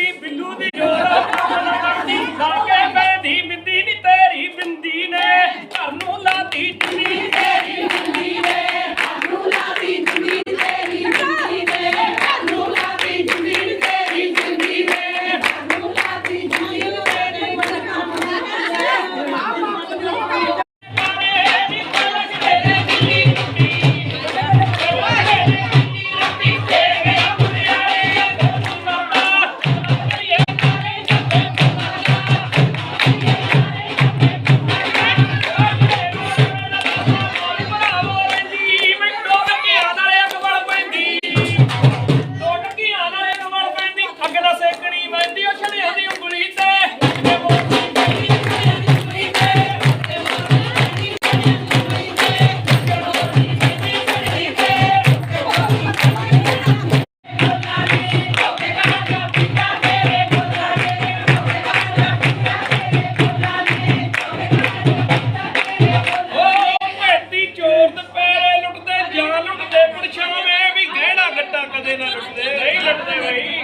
ਦੀ ਬਿੱਲੂ ਦੀ ਜੋਰਾ ਕਰਦੀ ਲਾਗੇ ਪੈ ਦੀ ਬਿੰਦੀ ਨੀ ਤੇਰੀ ਬਿੰਦੀ ਨੇ, ਘਰ ਨੂੰ ਲਾਤੀ ਪੈਂਦੀ ਉਹ ਛੜਿਆਂ ਦੀ ਉਂਗਲੀ ਤੇ ਤੇ ਮੋਤੀ ਪੈਂਦੀ ਛੜਿਆਂ ਦੀ ਉਂਗਲੀ ਤੇ ਤੇ ਮੋਤੀ ਪੈਂਦੀ ਛੜਿਆਂ ਦੀ ਉਂਗਲੀ ਤੇ ਤੇ ਮੋਤੀ ਪੈਂਦੀ ਛੜਿਆਂ ਦੀ ਉਂਗਲੀ ਤੇ ਉਹ ਭੈਤੀ ਚੋਰ ਤੇ ਪੈਰੇ ਲੁੱਟਦੇ ਜਾਨ ਲੁੱਟਦੇ ਪਰਛਾਵੇਂ ਵੀ ਗਹਿਣਾ ਗੱਟਾ ਕਦੇ ਨਾ ਲੁੱਟਦੇ ਨਹੀਂ ਲੁੱਟਦੇ ਬਈ